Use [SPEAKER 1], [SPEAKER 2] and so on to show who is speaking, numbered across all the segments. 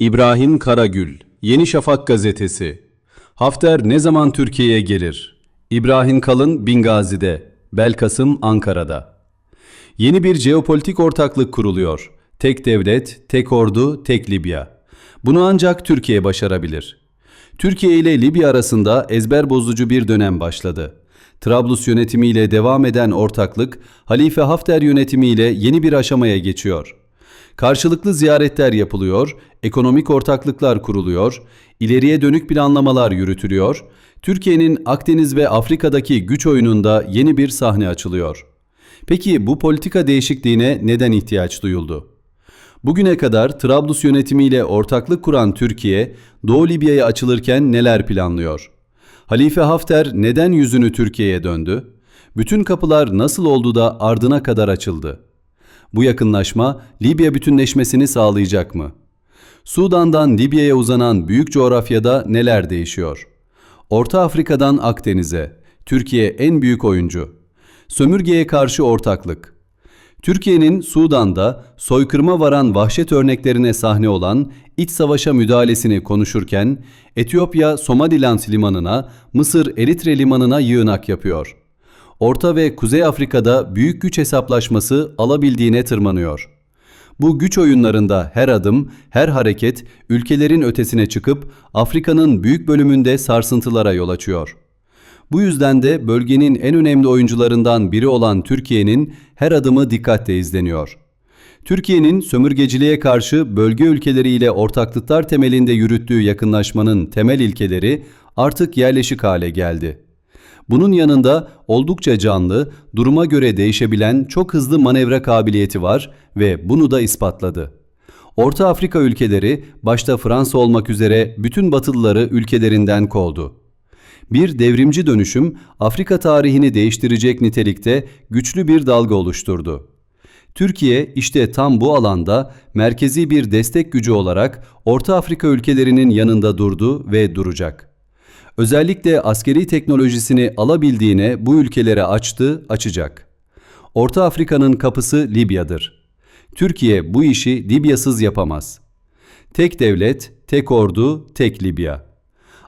[SPEAKER 1] İbrahim Karagül, Yeni Şafak Gazetesi. Hafter ne zaman Türkiye'ye gelir? İbrahim Kalın, Bingazi'de. Belkasım, Ankara'da. Yeni bir jeopolitik ortaklık kuruluyor. Tek devlet, tek ordu, tek Libya. Bunu ancak Türkiye başarabilir. Türkiye ile Libya arasında ezber bozucu bir dönem başladı. Trablus yönetimiyle devam eden ortaklık, Halife Hafter yönetimiyle yeni bir aşamaya geçiyor. Karşılıklı ziyaretler yapılıyor, ekonomik ortaklıklar kuruluyor, ileriye dönük planlamalar yürütülüyor, Türkiye'nin Akdeniz ve Afrika'daki güç oyununda yeni bir sahne açılıyor. Peki bu politika değişikliğine neden ihtiyaç duyuldu? Bugüne kadar Trablus yönetimiyle ortaklık kuran Türkiye, Doğu Libya'ya açılırken neler planlıyor? Halife Hafter neden yüzünü Türkiye'ye döndü? Bütün kapılar nasıl oldu da ardına kadar açıldı? Bu yakınlaşma Libya bütünleşmesini sağlayacak mı? Sudan'dan Libya'ya uzanan büyük coğrafyada neler değişiyor? Orta Afrika'dan Akdeniz'e, Türkiye en büyük oyuncu. Sömürgeye karşı ortaklık. Türkiye'nin Sudan'da soykırıma varan vahşet örneklerine sahne olan iç savaşa müdahalesini konuşurken Etiyopya Somaliland limanına, Mısır Eritre limanına yığınak yapıyor. Orta ve Kuzey Afrika'da büyük güç hesaplaşması alabildiğine tırmanıyor. Bu güç oyunlarında her adım, her hareket ülkelerin ötesine çıkıp Afrika'nın büyük bölümünde sarsıntılara yol açıyor. Bu yüzden de bölgenin en önemli oyuncularından biri olan Türkiye'nin her adımı dikkatle izleniyor. Türkiye'nin sömürgeciliğe karşı bölge ülkeleriyle ortaklıklar temelinde yürüttüğü yakınlaşmanın temel ilkeleri artık yerleşik hale geldi. Bunun yanında oldukça canlı, duruma göre değişebilen çok hızlı manevra kabiliyeti var ve bunu da ispatladı. Orta Afrika ülkeleri başta Fransa olmak üzere bütün batılıları ülkelerinden kovdu. Bir devrimci dönüşüm Afrika tarihini değiştirecek nitelikte güçlü bir dalga oluşturdu. Türkiye işte tam bu alanda merkezi bir destek gücü olarak Orta Afrika ülkelerinin yanında durdu ve duracak. Özellikle askeri teknolojisini alabildiğine bu ülkelere açtı, açacak. Orta Afrika'nın kapısı Libya'dır. Türkiye bu işi Libyasız yapamaz. Tek devlet, tek ordu, tek Libya.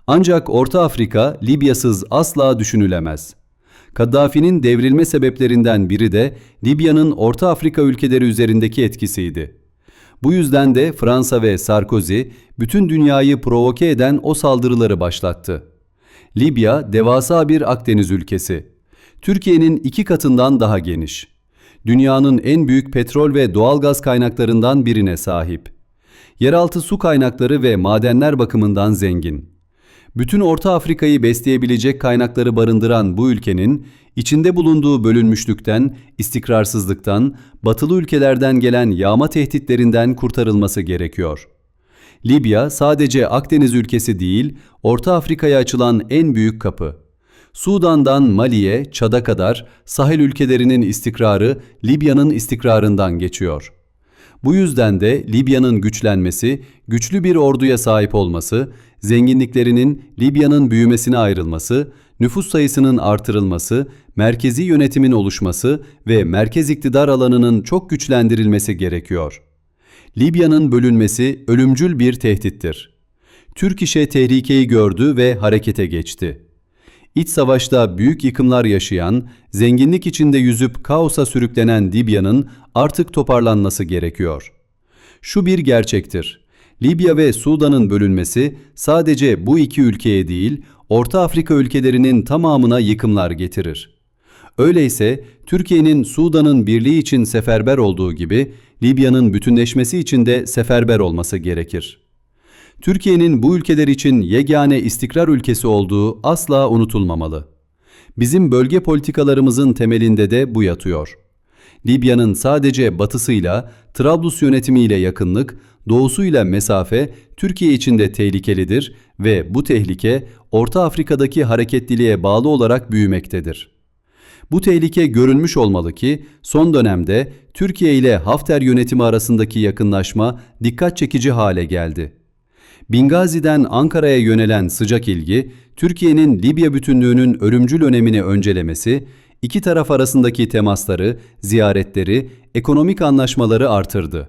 [SPEAKER 1] Ancak Orta Afrika Libyasız asla düşünülemez. Kaddafi'nin devrilme sebeplerinden biri de Libya'nın Orta Afrika ülkeleri üzerindeki etkisiydi. Bu yüzden de Fransa ve Sarkozy bütün dünyayı provoke eden o saldırıları başlattı. Libya devasa bir Akdeniz ülkesi. Türkiye'nin iki katından daha geniş. Dünyanın en büyük petrol ve doğalgaz kaynaklarından birine sahip. Yeraltı su kaynakları ve madenler bakımından zengin. Bütün Orta Afrika'yı besleyebilecek kaynakları barındıran bu ülkenin içinde bulunduğu bölünmüşlükten, istikrarsızlıktan, batılı ülkelerden gelen yağma tehditlerinden kurtarılması gerekiyor. Libya sadece Akdeniz ülkesi değil, Orta Afrika'ya açılan en büyük kapı. Sudan'dan Mali'ye, Çad'a kadar sahil ülkelerinin istikrarı Libya'nın istikrarından geçiyor. Bu yüzden de Libya'nın güçlenmesi, güçlü bir orduya sahip olması, zenginliklerinin Libya'nın büyümesine ayrılması, nüfus sayısının artırılması, merkezi yönetimin oluşması ve merkez iktidar alanının çok güçlendirilmesi gerekiyor. Libya'nın bölünmesi ölümcül bir tehdittir. Türk işe tehlikeyi gördü ve harekete geçti. İç savaşta büyük yıkımlar yaşayan, zenginlik içinde yüzüp kaosa sürüklenen Libya'nın artık toparlanması gerekiyor. Şu bir gerçektir. Libya ve Sudan'ın bölünmesi sadece bu iki ülkeye değil, Orta Afrika ülkelerinin tamamına yıkımlar getirir. Öyleyse Türkiye'nin Sudan'ın birliği için seferber olduğu gibi Libya'nın bütünleşmesi için de seferber olması gerekir. Türkiye'nin bu ülkeler için yegane istikrar ülkesi olduğu asla unutulmamalı. Bizim bölge politikalarımızın temelinde de bu yatıyor. Libya'nın sadece batısıyla, Trablus yönetimiyle yakınlık, doğusuyla mesafe Türkiye için de tehlikelidir ve bu tehlike Orta Afrika'daki hareketliliğe bağlı olarak büyümektedir. Bu tehlike görülmüş olmalı ki son dönemde Türkiye ile Hafter yönetimi arasındaki yakınlaşma dikkat çekici hale geldi. Bingazi'den Ankara'ya yönelen sıcak ilgi, Türkiye'nin Libya bütünlüğünün ölümcül önemini öncelemesi, iki taraf arasındaki temasları, ziyaretleri, ekonomik anlaşmaları artırdı.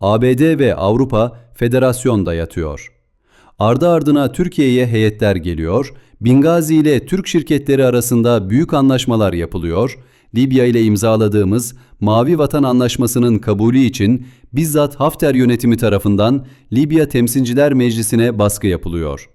[SPEAKER 1] ABD ve Avrupa federasyon da yatıyor. Ardı ardına Türkiye'ye heyetler geliyor, Bingazi ile Türk şirketleri arasında büyük anlaşmalar yapılıyor, Libya ile imzaladığımız Mavi Vatan Anlaşması'nın kabulü için bizzat Hafter yönetimi tarafından Libya Temsilciler Meclisi'ne baskı yapılıyor.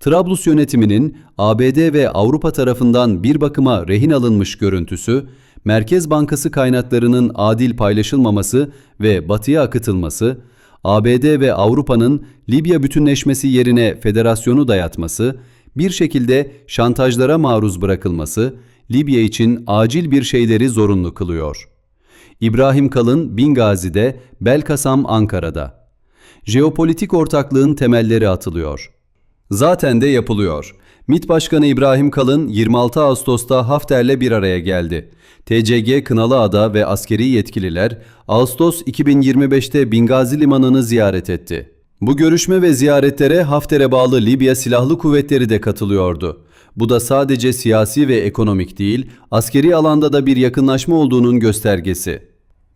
[SPEAKER 1] Trablus yönetiminin ABD ve Avrupa tarafından bir bakıma rehin alınmış görüntüsü, Merkez Bankası kaynaklarının adil paylaşılmaması ve batıya akıtılması, ABD ve Avrupa'nın Libya bütünleşmesi yerine federasyonu dayatması, bir şekilde şantajlara maruz bırakılması, Libya için acil bir şeyleri zorunlu kılıyor. İbrahim Kalın Bingazi'de, Belkasam Ankara'da. Jeopolitik ortaklığın temelleri atılıyor. Zaten de yapılıyor. MİT Başkanı İbrahim Kalın 26 Ağustos'ta Hafter'le bir araya geldi. TCG Kınalıada ve askeri yetkililer Ağustos 2025'te Bingazi Limanı'nı ziyaret etti. Bu görüşme ve ziyaretlere Hafter'e bağlı Libya Silahlı Kuvvetleri de katılıyordu. Bu da sadece siyasi ve ekonomik değil, askeri alanda da bir yakınlaşma olduğunun göstergesi.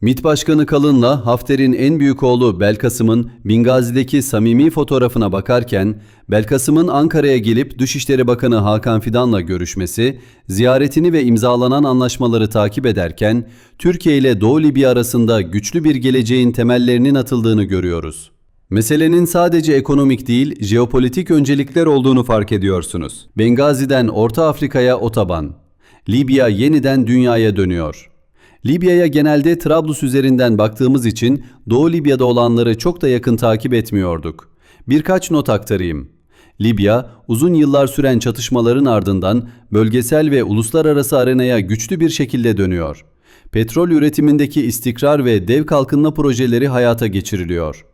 [SPEAKER 1] MİT Başkanı Kalın'la Hafter'in en büyük oğlu Belkasım'ın Bingazi'deki samimi fotoğrafına bakarken, Belkasım'ın Ankara'ya gelip Dışişleri Bakanı Hakan Fidan'la görüşmesi, ziyaretini ve imzalanan anlaşmaları takip ederken, Türkiye ile Doğu Libya arasında güçlü bir geleceğin temellerinin atıldığını görüyoruz. Meselenin sadece ekonomik değil, jeopolitik öncelikler olduğunu fark ediyorsunuz. Bengazi'den Orta Afrika'ya otoban. Libya yeniden dünyaya dönüyor. Libya'ya genelde Trablus üzerinden baktığımız için Doğu Libya'da olanları çok da yakın takip etmiyorduk. Birkaç not aktarayım. Libya, uzun yıllar süren çatışmaların ardından bölgesel ve uluslararası arenaya güçlü bir şekilde dönüyor. Petrol üretimindeki istikrar ve dev kalkınma projeleri hayata geçiriliyor.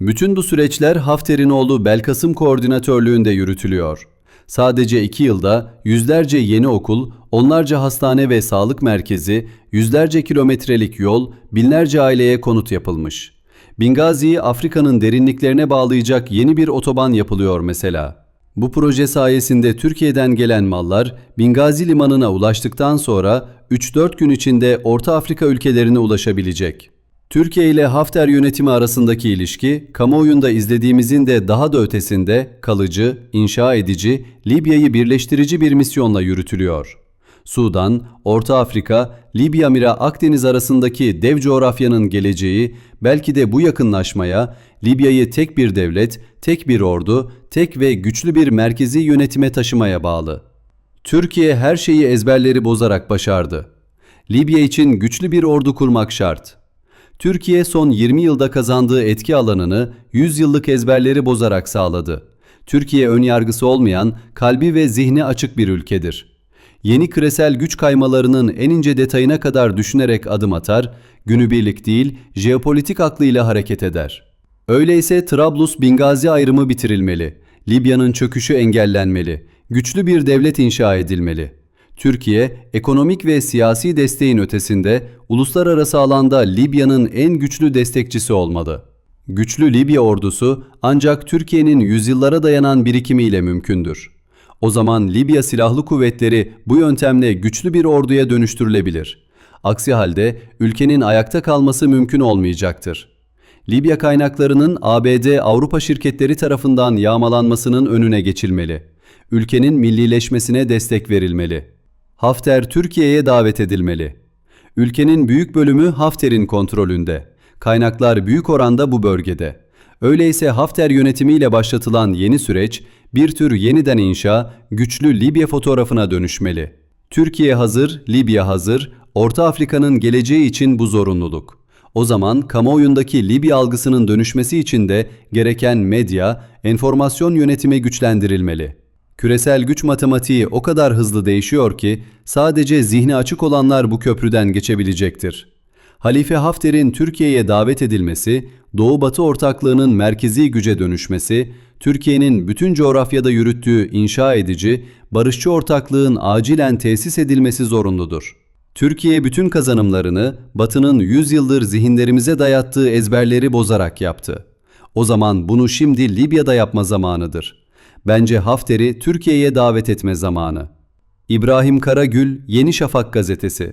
[SPEAKER 1] Bütün bu süreçler Hafter'in oğlu Belkasım koordinatörlüğünde yürütülüyor. Sadece iki yılda yüzlerce yeni okul, onlarca hastane ve sağlık merkezi, yüzlerce kilometrelik yol, binlerce aileye konut yapılmış. Bingazi'yi Afrika'nın derinliklerine bağlayacak yeni bir otoban yapılıyor mesela. Bu proje sayesinde Türkiye'den gelen mallar Bingazi limanına ulaştıktan sonra 3-4 gün içinde Orta Afrika ülkelerine ulaşabilecek. Türkiye ile Hafter yönetimi arasındaki ilişki, kamuoyunda izlediğimizin de daha da ötesinde kalıcı, inşa edici, Libya'yı birleştirici bir misyonla yürütülüyor. Sudan, Orta Afrika, Libya Mira Akdeniz arasındaki dev coğrafyanın geleceği belki de bu yakınlaşmaya Libya'yı tek bir devlet, tek bir ordu, tek ve güçlü bir merkezi yönetime taşımaya bağlı. Türkiye her şeyi ezberleri bozarak başardı. Libya için güçlü bir ordu kurmak şart. Türkiye son 20 yılda kazandığı etki alanını 100 yıllık ezberleri bozarak sağladı. Türkiye ön yargısı olmayan, kalbi ve zihni açık bir ülkedir. Yeni küresel güç kaymalarının en ince detayına kadar düşünerek adım atar, günübirlik değil, jeopolitik aklıyla hareket eder. Öyleyse Trablus-Bingazi ayrımı bitirilmeli. Libya'nın çöküşü engellenmeli. Güçlü bir devlet inşa edilmeli. Türkiye, ekonomik ve siyasi desteğin ötesinde uluslararası alanda Libya'nın en güçlü destekçisi olmalı. Güçlü Libya ordusu ancak Türkiye'nin yüzyıllara dayanan birikimiyle mümkündür. O zaman Libya Silahlı Kuvvetleri bu yöntemle güçlü bir orduya dönüştürülebilir. Aksi halde ülkenin ayakta kalması mümkün olmayacaktır. Libya kaynaklarının ABD Avrupa şirketleri tarafından yağmalanmasının önüne geçilmeli. Ülkenin millileşmesine destek verilmeli. Hafter Türkiye'ye davet edilmeli. Ülkenin büyük bölümü Hafter'in kontrolünde. Kaynaklar büyük oranda bu bölgede. Öyleyse Hafter yönetimiyle başlatılan yeni süreç bir tür yeniden inşa, güçlü Libya fotoğrafına dönüşmeli. Türkiye hazır, Libya hazır, Orta Afrika'nın geleceği için bu zorunluluk. O zaman kamuoyundaki Libya algısının dönüşmesi için de gereken medya, enformasyon yönetimi güçlendirilmeli. Küresel güç matematiği o kadar hızlı değişiyor ki sadece zihni açık olanlar bu köprüden geçebilecektir. Halife Hafter'in Türkiye'ye davet edilmesi, Doğu-Batı ortaklığının merkezi güce dönüşmesi, Türkiye'nin bütün coğrafyada yürüttüğü inşa edici, barışçı ortaklığın acilen tesis edilmesi zorunludur. Türkiye bütün kazanımlarını Batı'nın 100 yıldır zihinlerimize dayattığı ezberleri bozarak yaptı. O zaman bunu şimdi Libya'da yapma zamanıdır. Bence Hafter'i Türkiye'ye davet etme zamanı. İbrahim Karagül, Yeni Şafak Gazetesi